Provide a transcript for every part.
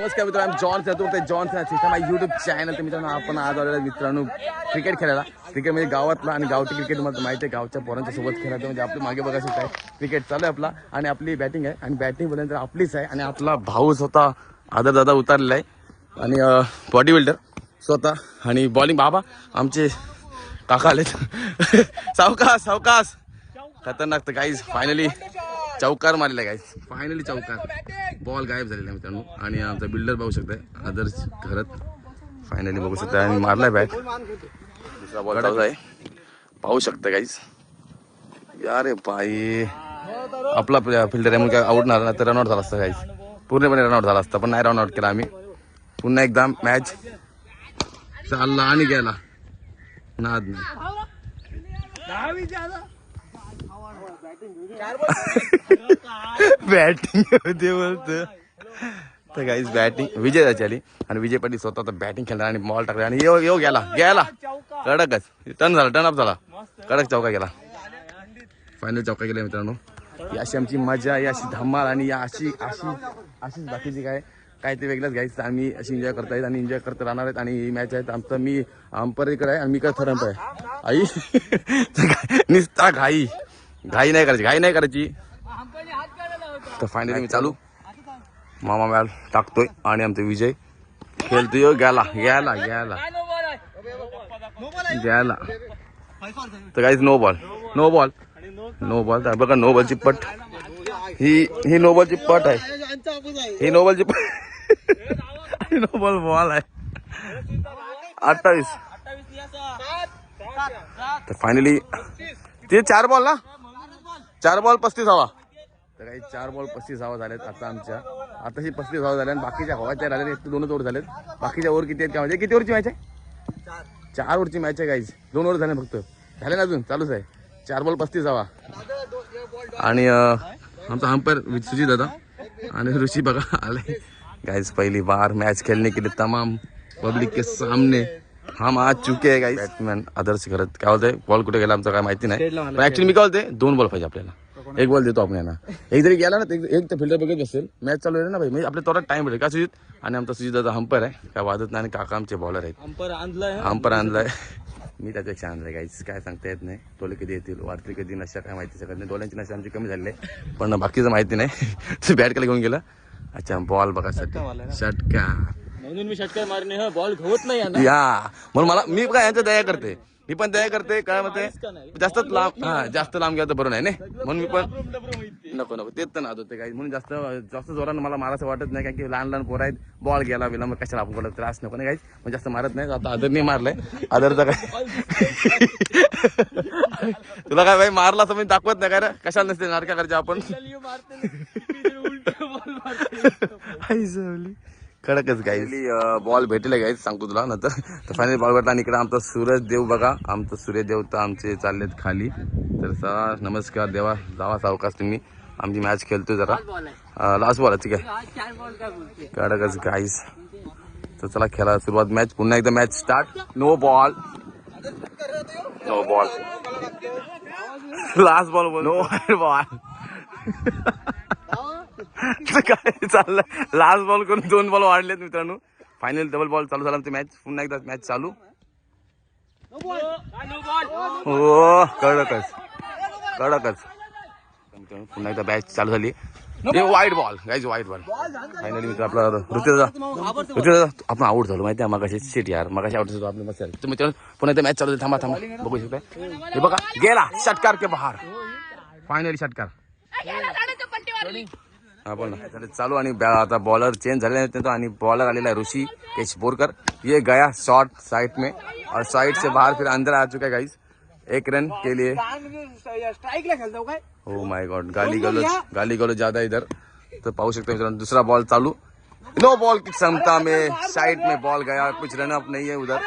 नमस्कार मित्रांनो जॉन चतुर्थ जॉन माझ्या युट्यूब चॅनल तर मित्रांनो आपण आज आलेला मित्रांनो क्रिकेट खेळायला. क्रिकेट म्हणजे गावातला आणि गावठी क्रिकेट तुम्हाला माहिती आहे गावच्या पोरांच्या सोबत खेळायचं म्हणजे आपली मागे बघायचं काय क्रिकेट चालू आहे आपला आणि आपली बॅटिंग आहे आणि बॅटिंग बोलल्यानंतर आपलीच आहे आणि आपला भाऊ स्वतः आदर दादा उतारलेला आहे. आणि बॉडी बिल्डर स्वतः आणि बॉलिंग बाबा आमचे काका आलेत. सावकास सावकास खतरनाक तर काहीच फायनली चौकार मारलेला काहीच फायनली चौकार. बॉल गायब झालेला आहे मित्रांनो. आणि आमचा बिल्डर बघू शकताय. आदर्श घरात फायनली बघू शकता आणि मारलाय बॅट दुसरा बॉल आहे. पाहू शकता काहीच अरे बाई आपला फिल्डर आहे म्हणून काय आउट नाही तर रनआउट झाला असता काहीच पूर्णपणे रनआउट झाला असता पण नाही रनआउट केला आम्ही. पुन्हा एकदा मॅच चालला आणि गेला. नाद नाही. बॅटिंग होते बोलत. तर काहीच बॅटिंग विजय झाली आली आणि विजय पाटील स्वतः तर बॅटिंग खेळला आणि बॉल टाकला आणि येऊ येऊ गेला. गेला. कडकच. टर्न झाला टर्न अप झाला. कडक चौका गेला फायनल चौका गेला मित्रांनो. ही अशी आमची मजा ही अशी धमाल आणि या अशी अशी अशीच बाकीची काय काय ते वेगळंच घ्यायचं आम्ही अशी एन्जॉय करता येत आणि एन्जॉय करत राहणार आहेत आणि ही मॅच आहेत. आमचं मी अंपरेकर आहे आणि मी काय थरंप आहे. आई. निस्ता घाई घाई नाही करायची घाई नाही करायची. तर फायनली मी चालू. मामा मॅल टाकतोय आणि आमचा विजय खेळतोय गेला गेला गेला गेला तर काहीच no ball no ball no ball तर बघा नो बॉलची पट. ही ही नो बॉलची पट आहे. ही नो बॉलची पट. नो बॉल बॉल आहे. अठ्ठावीस. तर फायनली ते चार बॉल ना? चार बॉल पस्तीस हवा. तर काही चार बॉल पस्तीस हवा झालेत आता आमच्या. आता ही पस्तीस हवा झाल्या आणि बाकीच्या हवाच्या राहिल्या एक दोनच ओव्हर झालेत. बाकीच्या ओव्हर किती आहेत काय म्हणजे किती ओव्हरची मॅच आहे? चार ओव्हरची मॅच आहे काहीच दोन ओव्हर झाले फक्त. झाले ना अजून? चालूच आहे. चार बॉल पस्तीस हवा. आणि आमचा हंपर सुजित दादा आणि ऋषी बघा आले. गाइस पहली बार मैच खेलने के लिए तमाम पब्लिक के सामने. हम आ चुके हैं गाइस बॅट्समॅन आदर्श करत काय बोलते बॉल कुठे गेला आमचं काय माहिती नाही. पण ऍक्च्युली मी काय बोलते दोन बॉल पाहिजे आपल्याला. एक बॉल देतो आपण यांना. एक जरी गेला ना एक- एक तर फिल्डर बघत असेल मॅच चालू आहे ना भाई. म्हणजे आपल्या थोडा टाइम भेटेल. का सुजित? आणि आमचा सुजित दादा हंपर आहे. काय वादत नाही आणि काका आमचे बॉलर आहेत. हंपर आणलाय मी त्याच्यापेक्षा आणलाय गाईच काय सांगता येत नाही. डोले कधी येतील? वाटते कधी नशा काय माहिती शकत नाही डोळ्यांची नशा आमची कमी झाली आहे. पण बाकीचं माहिती नाही. ते बॅट केला घेऊन गेला. अच्छा बॉल बघासाठी. षटका म्हणून मी षटकार मारणे हा बॉल घेत नाही यांना. या. म्हणून मला मी काय यांचं दया करते. मी पण दया करते काय म्हणते जास्त लांब हा जास्त लांब गेलं तर बरं नाही नाही? म्हणून मी पण नको नको तेच तर नाद होते काही. म्हणून जास्त जास्त जोरानं मला मारायचं वाटत नाही कारण की लहान लहान पोरं आहेत बॉल गेला बिला मग कशाला आपण कोणाला त्रास नको नाही काहीच. मग जास्त मारत नाही आता आदरने मारलंय. आदरचा काय? तुला काय भाई मारला असं मी दाखवत नाही काय रे? कशाला नसते नाटका करायचे आपण आई जवली. कडकच गाईली बॉल भेटले गाईज सांगतो तुला नंतर. तर फायनल बॉल भेटला आणि इकडे आमचा सूरज देव बघा. आमचं सूर्य देव तर आमचे चाललेत खाली. तर सा नमस्कार देवा जावा सावकाश तुम्ही. आमची मॅच खेळतोय जरा. लास्ट बॉल ठीक आहे. कडकच गाईज तर चला खेळा सुरुवात मॅच पुन्हा एकदा match start no ball no ball last ball no ball काय चाललंय? लास्ट बॉल करून दोन बॉल वाढलेत मित्रांनो. फायनल डबल बॉल चालू झाला आमची मॅच पुन्हा एकदा मॅच चालू. हो कडकच. कडकच. पुन्हा एकदा मॅच चालू झाली. वाईट बॉल गायच वाईट बॉल फायनली मित्र आपला ऋतुजा ऋतुजा आपण आउट झालो. माहिती आहे मगाशी सीट यार. मगाशी आउट झालो आपलं मस्त. तुम्ही पुन्हा एकदा मॅच चालू झाली. थांबा थांबा. बघू शकता. हे बघा गेला. षटकार के बहार. फायनली षटकार हा बोल ना. चालू आणि बॅ- आता बॉलर चेंज झाले आणि बॉलर आलेला है ऋषि केश बोरकर ये गया शॉट साइड में. और साइड से बाहर फिर अंदर आ चुका है गाइस एक रन के लिए. ओ माय गॉड गाली गलोच गाली गलोच ज़्यादा इधर. तर पाहू शकते मित्रांनो दुसरा बॉल चालू. नो बॉल की क्षमता में साइड में बॉल गया. कुछ रन अप नहीं है उधर.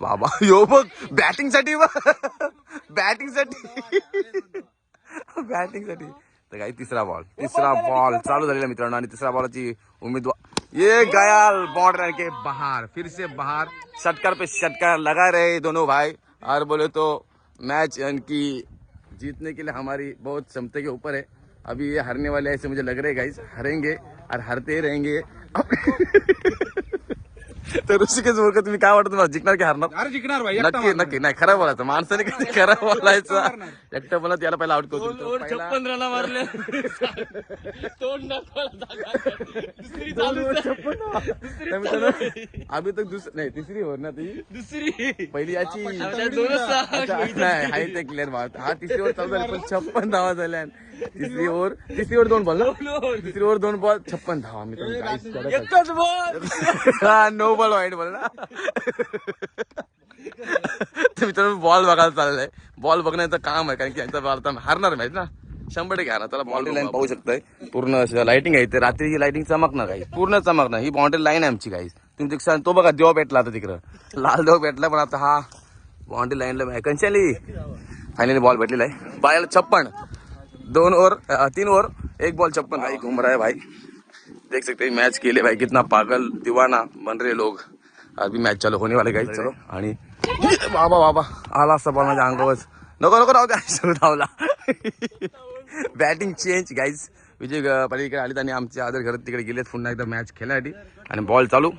बाबा यो बघ बॅटिंग साठी बॅटिंग साठी बॅटिंग साठी काही तिसरा बॉल तिसरा बॉल चालू झालेला मित्रांनो आणि तिसरा बॉलची उमेदवार ये गया बॉर्डर के बाहर फिर से बाहर। षटकार पे षटकार लगा रहे दोनों भाई। और बोले तो मैच इनकी जीतने के लिए हमारी बहुत क्षमता के ऊपर है। अभी ये हारने वाले ऐसे मुझे लग रहे गाइस हारेंगे और हारते ही रहेंगे। तर ऋषिकेश बोलकर तुम्ही काय वाटतं तुम्हाला जिंकणार की हारणार? अरे जिंकणार भाई नक्की नक्की. नाही खरं बोलायचं. माणसाने कधी खरं बोलायचं? एकटं बोला त्याला पहिला आउट करतो पहिला- छप्पन रन मारले. तोंड दुसरी चालू तर मित्रांनो, आम्ही तर दुसरी नाही तिसरी होर ना ती? दुसरी. पहिली याची दोनच अच्छा, नाही आहे ते क्लिअर भाव हा तिसरी ओव्हर चालू झाली पण छप्पन धावा झाल्या. तिसरी ओव्हर तिसरी ओव्हर दोन बॉल तिसरी ओव्हर दोन बॉल. छप्पन धावा मित्रांनो. एकच बॉल. हा नो बॉल वाईट बॉल ना. तर मित्रांनो बॉल बघायला चाललंय. बॉल बघण्याचं काम आहे कारण की यांचा बॉल आता हारणार माहीत ना? शंभर टक्के हारणार. त्याला बाउंड्री लाईन पाहू शकताय. पूर्ण लाइटिंग आहे ते रात्री लाइटिंग चमकणार काही पूर्ण चमकणार ही बाउंड्री लाईन आहे आमची काही तुम्ही तिकडे तो बघा देव भेटला आता तिकडं. लाल देव भेटला पण आता हा बाउंड्री लाईनला आली फायनली बॉल भेटलेला आहे. बाळाला छप्पन. दोन ओवर तीन ओवर एक बॉल छप्पन. भाई घूम रहा है भाई। देख सकते हैं मैच के लिए भाई कितना पागल दीवाना बन रहे लोग। अभी मैच चालू होने वाले गाइस चलो। आणि बाबा बाबा आला असता बॉल माझ्या अंगावर. नको नको राहू द्या सुरू धावला. बॅटिंग चेंज गाईज विजय ग- पाटील आलेत आणि आमच्या आदर घरात तिकडे गेलेत. पुन्हा एकदा मॅच खेळण्यासाठी. आणि बॉल चालू.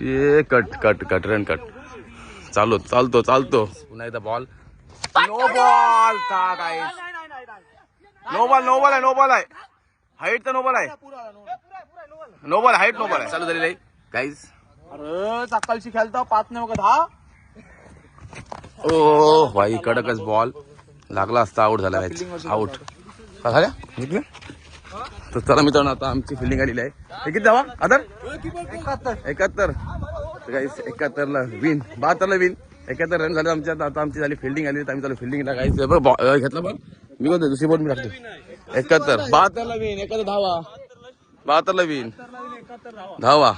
ये cut cut cut run cut चालू चालतो चालतो. पुन्हा एकदा बॉल नो बॉल का guys no ball no ball आहे नो बॉल आहे हाईट तर नो बॉल आहे no ball height no ball आहे चालू झालेलं आहे. गाईज अरे सकाळची खेळता पाच नाही बघत हा? ओ भाई कडकच बॉल लागला असता आउट झाला आउट झाल्या? तर चला मित्रांनो आता आमची फिल्डिंग आलेली आहे. हे किती धावा आदर. एकाहत्तर. एकाहत्तर. तर काहीच एकाहत्तरला विन बहात्तरला विन एकाहत्तर रन झाले आमच्या आता आमची झाली फिल्डिंग आली आम्ही चालू फिल्डिंगला काहीच घेतला बॉल मी कोणतं दुसरी बॉल मी टाकतो एकाहत्तर. बहात्तरला विन एकाहत्तर धावा. बहात्तरला विन. धावा.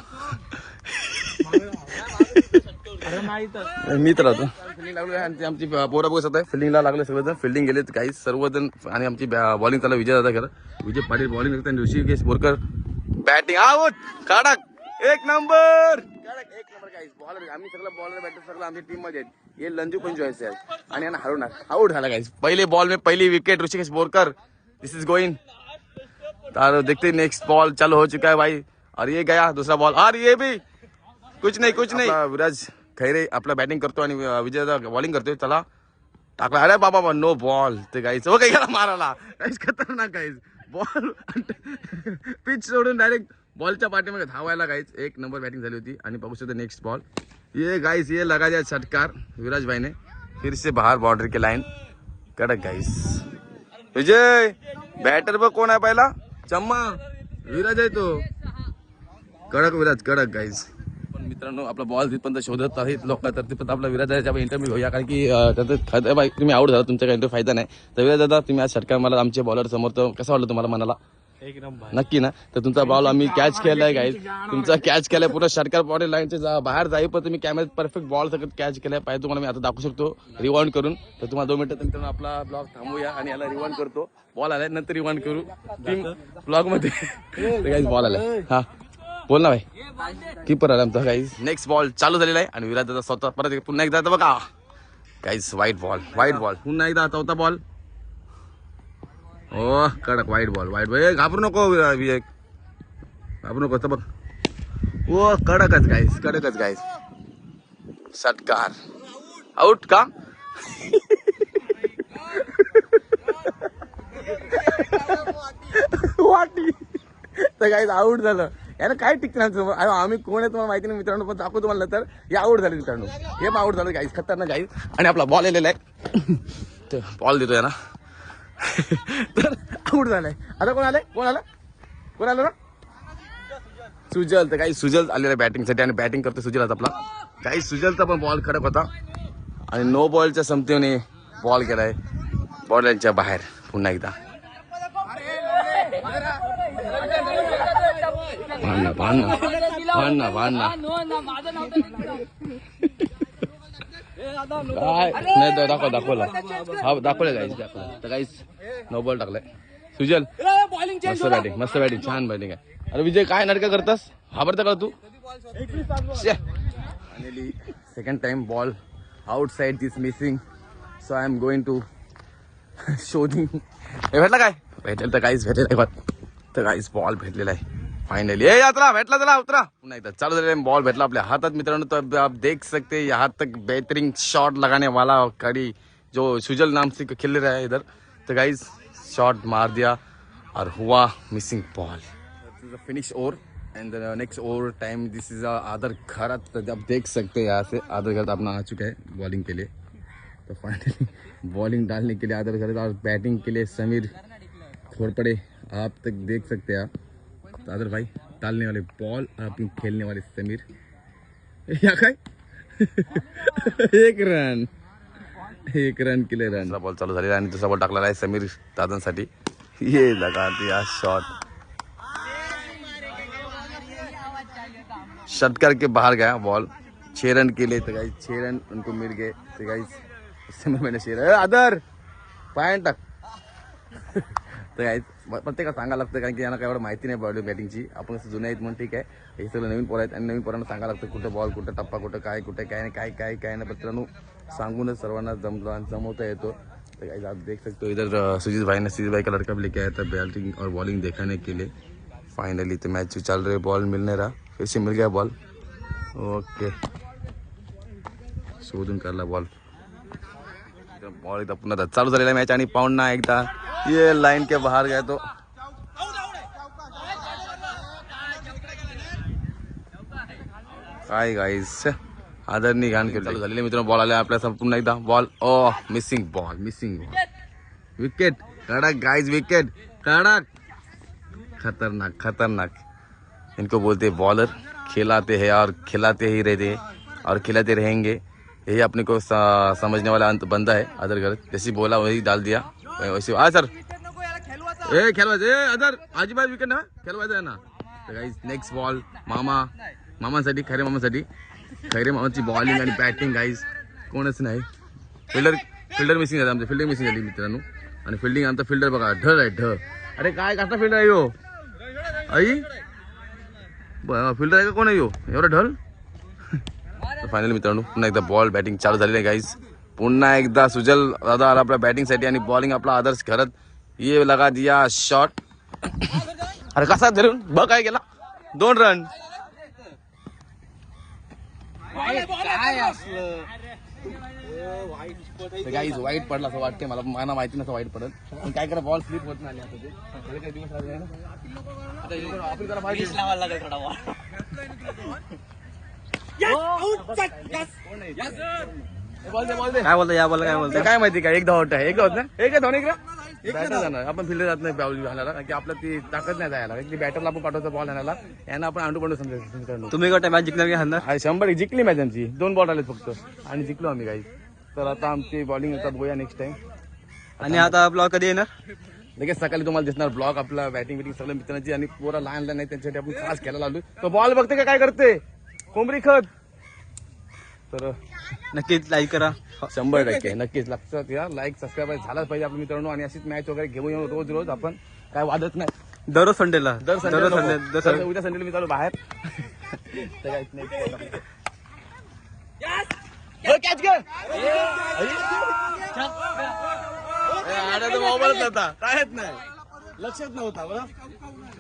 अरे नाही तर. मी तर राहतो. फिल्डिंग लागलो आणि ते आमची पोरा बघत आहे फिल्डिंगला लागले सगळेजण. फिल्डिंग गेलेत काही सर्वजण आणि आमची बॉलिंग त्याला विजय दादा खरं. विजय पाटील बॉलिंग करतात आणि ऋषिकेश बोरकर. बॅटिंग आउट कडक एक नंबर! कडक एक नंबर काही बॉलर आम्ही सगळं बॉलर बॅटर सगळं आमच्या टीममध्ये आहेत. ये लंजू पण जॉईस आहे आणि यांना हरवणार. आऊट झाला गाईस पहिले बॉल में पहिली wicket Hrishikesh Borkar. This is going तर देखते नेक्स्ट बॉल चालू हो चुका है भाई. और ये गया दूसरा बॉल और ये भी. कुछ नाही कुछ नाही. विराज खैरे आपला बॅटिंग करतो आणि अं, बॉलिंग करतोय. चला. टाकला. अरे बाबा नो बॉल ते गाईच ओके गेला मारायला. काहीच खतरनाक गाईज बॉल पिच सोडून डायरेक्ट बॉलच्या पाठीमागे धावायला गाईच एक नंबर बॅटिंग झाली होती. आणि बघू शकतो नेक्स्ट बॉल ये गाईज ये लगा द्या षटकार. विराज फिरसे बाहेर फिर से बाहर के लाईन कडक गाईस विजय बॅटर बघ कोण आहे पहिला. चम्मा विराज आहे तो. कडक विराज कडक गाईज पण मित्रांनो आपला बॉल तिथपर्यंत शोधत आहेत लोक तर तिथपर्यंत आपला विराज दादाच्या इंटरव्ह्यू घेऊया. कारण की त्याचं बाई. तुम्ही आवड झाला तुमच्या काही फायदा नाही. तर विराज दादा तुम्ही आज षटकार मला आमचे बॉलर समोर. तर कसं वाटलं तुम्हाला मनाला? नक्की ना? तर तुमचा बॉल आम्ही कॅच केलाय गाईज तुमचा कॅच केलाय पूर्ण षटकार बॉडी लाईनचे जा बाहेर जाई पण तुम्ही कॅमेऱ्यात परफेक्ट बॉल सगळं कॅच केलाय. पाहिजे तुम्हाला मी आता दाखवू शकतो. रिवाउंड करून. तर तुम्हाला दोन मिनिटं मित्रांनो आपला ब्लॉग थांबूया आणि याला रिवाउंड करतो. बॉल आलाय नंतर रिवाउंड करू. टीम ब्लॉगमध्ये. गाईज बॉल आलाय. हा. बोल ना भाई. कीपर आला आमचा गाईज नेक्स्ट बॉल चालू झालेला आहे आणि विराट दादा स्वतः परत पुन्हा एकदा आता बघा. गाईज वाईट बॉल वाईट बॉल पुन्हा एकदा चौथा बॉल ओ कडक वाईट बॉल वाईट बॉल घाबरू नको विवेक. घाबरू नको तर बघ ओ कडकच गाईस कडकच गाईस सटकार आउट का? वाटी. तर गाईस आउट झालं. यानं काय टिकणार आम्ही कोण आहे तुम्हाला माहिती नाही मित्रांनो पण दाखवतो तुम्हाला तर हे आउट झालं मित्रांनो. हे पण आउट झालं गाईस खतरनाक गाईस आणि आपला बॉल आलेला आहे. तर बॉल देतोय ना तर आऊट झालाय. आता कोण आलंय? कोण आलं? कोण आलं ना सुजल. तर काही सुजल आलेला बॅटिंगसाठी आणि बॅटिंग करतो सुजल आपला. काही सुजलचा पण बॉल कडक होता. आणि नो बॉलच्या समतीने बॉल केलाय. बॉलच्या बाहेर पुन्हा एकदा. भांडणा भांडणा. भांडणा भांडणा. काय? नाही दाखव दाखवला हा दाखवलं काहीच दाखवलं तर काहीच नो बॉल टाकलाय. सुजल मस्त बॅटिंग मस्त बॅटिंग छान बॅटिंग आहे. अरे विजय काय नाटकं करतास? घाबरता का तू? Finally second time ball outside this missing so I am going to शोधिंग भेटला काय? भेटेल तर काहीच भेटेल. तर काहीच बॉल भेटलेला आहे. फायनली ए, यात्रा, भेटला चला उतरा. पुन्हा एकदा चालू झालेला बॉल भेटला आपल्या हातात. मित्रांनो तो आप देख सकते हैं, यहाँ तक बेहतरीन शॉट लगाने वाला कड़ी जो सुजल नाम से खेल रहा है इधर। तो गाइस शॉट मार दिया और हुआ missing ball finish over and next over time this is other घर। आप देख सकते हैं, यहाँ से अदर घर अपना आ चुका है बॉलिंग के लिए। तो फाइनली बॉलिंग डालने के लिए आदर करे और बैटिंग के लिए समीर घोरपड़े आप तक देख सकते हैं आप। तो भाई डालने वाले बॉल और अपनी खेलने वाले समीर। या काय एक रन। एक रन केले रन। बॉल चालू झालेला आणि दुसरा बॉल टाकलेला आहे समीर दादांसाठी. ये लगा दिया शॉट शट करके बाहर गया बॉल छह रन के लिए तो गाइस छह रन उनको मिल गए तो इससे में मैंने शेर अदर पॉइंट टाक तर गाइस प्रत्येकाला सांगायला लागतं कारण की यांना काय एवढं माहिती नाही पडली बॅटिंगची. आपण कसं जुने आहेत म्हणून ठीक आहे. हे सगळं नवीन पोरं आहेत आणि नवीन पोरांना सांगायला लागतं कुठं बॉल कुठं टप्पा कुठं काय कुठं काय नाही काय काय काय नाही. मित्रांनो सांगूनच सर्वांना जमलो आणि जमवता येतो. तो गाइस आप देख सकते हो इधर अ, सुजीत भाई ने सुजीत भाई का लड़का भी लेके आया था बैटिंग और बॉलिंग दिखाने के लिए. फाइनली तो मैच चल रहे बॉल मिलने रहा. फिर से मिल गया बॉल ओके शोधून काढला बॉल बॉल एकदा पुन्हा चालू झालेला मॅच आणि पाहुणा एकदा. ये लाईन के बाहर गए तो काय गाईस आदरणी घाण चालू झालेले मित्रांनो बॉल आले समोर पुन्हा एकदा ball oh missing ball missing ball wicket कडक गाइस विकेट कडक खतरनाक खतरनाक. इनको बोलते बॉलर खिलाते हैं और खिलाते ही रहते हैं और खिलाते रहेंगे। यही अपने को समझने वाला अंत बंदा है अदर घर जैसे बोला, वही डाल दिया। वैसे हाँ सर. ए खेळवायचं. ए अदर अजिबात विकेट ना. खेळवायचं आहे ना तर गाईज नेक्स्ट बॉल मामा. मामासाठी खरे मामासाठी. खैरे मामाची बॉलिंग आणि बॅटिंग गाईज कोणच नाही. फिल्डर फिल्डर मिसिंग झालं आमचं. फिल्डिंग मिसिंग झाली मित्रांनो. आणि फिल्डिंग आमचा फिल्डर बघा. ढ आहे ढ. अरे काय कसा फिल्डर आहे हो आई? फिल्डर आहे का? कोण आहे हो एवढा ढल? फायनली मित्रांनो पुन्हा एकदा बॉल बॅटिंग चालू झालेली आहे गाईज पुन्हा एकदा सुजल दादा आला आपल्या बॅटिंगसाठी आणि बॉलिंग आपला आदर्श करत ये लगा दिया शॉट अरे कसा धरून? बघ काय गेला दोन रन गाईज वाईट पडला असं वाटते मला मला माहिती नसं वाईट पडत. पण काय करा बॉल स्लिप होत नाही आता ते. काही दिवस ना. आपण त्याला. लावायला लागेल थोडा बॉल. काय बोलतो या बोल काय बोलतो काय माहिती का एक धावट आहे. एक धावत ना? एक धावणे जाणार. आपण फिल्डर जात नाही बॉल घालायला की आपलं ती ताकद नाही जायला. ती बॅटरला आपण पाठवतो बॉल आणायला यांना आपण अंडू पंडू समजायचं तुम्ही कोणत्या मॅच जिंकणार की हाणणार हा शंभर एक जिंकली मॅच आमची. दोन बॉल आले फक्त. आणि जिंकलो आम्ही काही तर आता आमची बॉलिंग येतात बघूया नेक्स्ट टाइम आणि आता ब्लॉग कधी येणार? लगेच सकाळी तुम्हाला दिसणार ब्लॉग आपला बॅटिंग बिटिंग सगळं मित्रांची. आणि पोरा लहान लहान नाही त्यांच्यासाठी आपण खास खेळायला आलो तो बॉल बघते का काय करते? कोंबडी खत. तर नक्कीच लाईक करा. शंभर टक्के नक्कीच. लक्षात घ्या. लाईक सबस्क्राईब झालाच पाहिजे आपल्या मित्रांनो. आणि अशीच मॅच वगैरे घेऊन येऊन रोज रोज. आपण काय वादत नाही. दररोज संडेला दर संडे दररोज संडे दर संडे उद्या संडेला मी चालू बाहेर. तर काहीच नाही. मोबाईलच कायच लक्षात नव्हता बरं.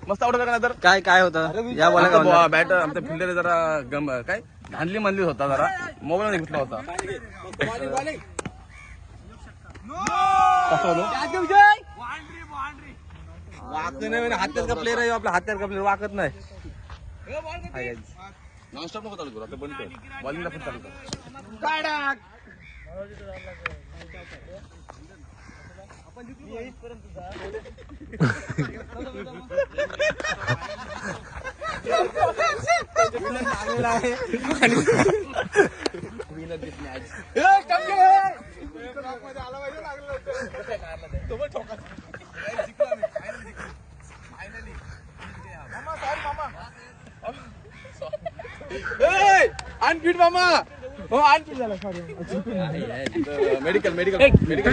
मस्त आवडत तर? काय काय होतं? या बोला? बॅट आमच्या फिल्डर जरा गम काय? धांदली मंदली होता जरा. मोबाईल मध्ये घेतला होता? वाकत नाही हात्यात का प्लेअर आहे आपला? हात्यात का प्लेअर वाकत नाही. नॉनस्टॉप नको चालू करू आता बंद कर. बॉलिंगला पण चालू कर. अनफिट मामा. हो अनफिट झाला सॉरी मेडिकल मेडिकल मेडिकल.